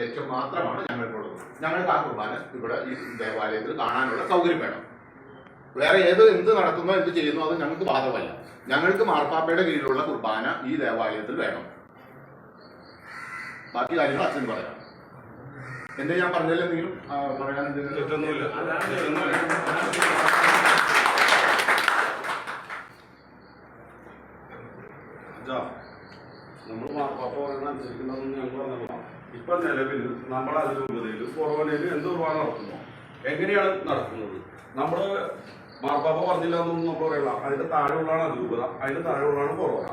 ലക്ഷ്യം മാത്രമാണ് ഞങ്ങൾക്കുള്ളത്. ഞങ്ങൾക്ക് ആ കുർബാന ഇവിടെ ഈ ദേവാലയത്തിൽ കാണാനുള്ള സൗകര്യം വേണം. വേറെ ഏത് എന്ത് നടക്കുന്നോ എന്ത് ചെയ്യുന്നോ അത് ഞങ്ങൾക്ക് ബാധകമല്ല. ഞങ്ങൾക്ക് മാർപ്പാപ്പയുടെ കീഴിലുള്ള കുർബാന ഈ ദേവാലയത്തിൽ വേണം. ബാക്കി കാര്യങ്ങൾ അച്ഛൻ പറയാം. എന്റെ ഞാൻ പറഞ്ഞതിൽ എന്തെങ്കിലും പറയാൻ എന്തെങ്കിലും? നമ്മൾ മാർപ്പാപ്പ ഞങ്ങൾ പറഞ്ഞല്ലോ ഇപ്പൊ നിലവിൽ നമ്മുടെ അതിരൂപതയിൽ കൊറോണയിൽ എന്ത് കുർബാന നടത്തുന്നു എങ്ങനെയാണ് നടക്കുന്നത്? നമ്മൾ മാർപ്പാപ്പ പറഞ്ഞില്ല എന്നൊന്നും നമ്മൾ പറയില്ല. അതിന്റെ താഴെയുള്ളതാണ് അതിരൂപത അതിന്റെ താഴെയുള്ളതാണ് കൊറോണ.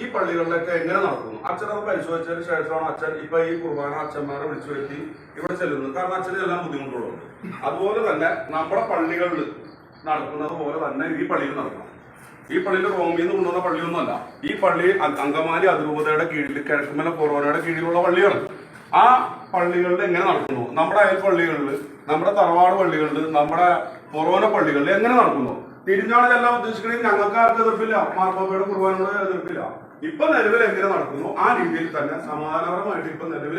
ഈ പള്ളികളിലൊക്കെ എങ്ങനെ നടക്കുന്നു? അച്ഛൻ അത് പരിശോധിച്ചതിന് ശേഷമാണ് അച്ഛൻ ഇപ്പൊ ഈ കുർബാന അച്ഛന്മാരെ വിളിച്ചു വരുത്തി ഇവിടെ ചെല്ലുന്നത്. കാരണം അച്ഛന് എല്ലാം ബുദ്ധിമുട്ടുള്ളത് അതുപോലെ തന്നെ നമ്മുടെ പള്ളികളിൽ നടക്കുന്നത് പോലെ തന്നെ ഈ പള്ളിയിൽ നടക്കണം. ഈ പള്ളിയിൽ റോമിൽ നിന്ന് കൊണ്ടുവന്ന പള്ളിയൊന്നുമല്ല. ഈ പള്ളി അങ്കമാലി അതിരൂപതയുടെ കീഴിൽ കിഴക്കുമല കൊറോണയുടെ കീഴിലുള്ള പള്ളിയാണ്. ആ പള്ളികളിൽ എങ്ങനെ നടക്കുന്നു? നമ്മുടെ അയൽ പള്ളികളിൽ നമ്മുടെ തറവാട് പള്ളികളിൽ നമ്മുടെ പൊറോന പള്ളികളിൽ എങ്ങനെ നടക്കുന്നു? തിരിഞ്ഞാണ് എല്ലാം ഉദ്ദേശിക്കണമെങ്കിൽ ഞങ്ങൾക്ക് ആർക്കും എതിർപ്പില്ല. മാർപ്പാപ്പയുടെ കുർബാനോട് എതിർപ്പില്ല. ഇപ്പൊ നിലവിൽ എങ്ങനെ നടക്കുന്നു? ആ രീതിയിൽ തന്നെ സമാധാനപരമായിട്ട് ഇപ്പൊ നിലവിൽ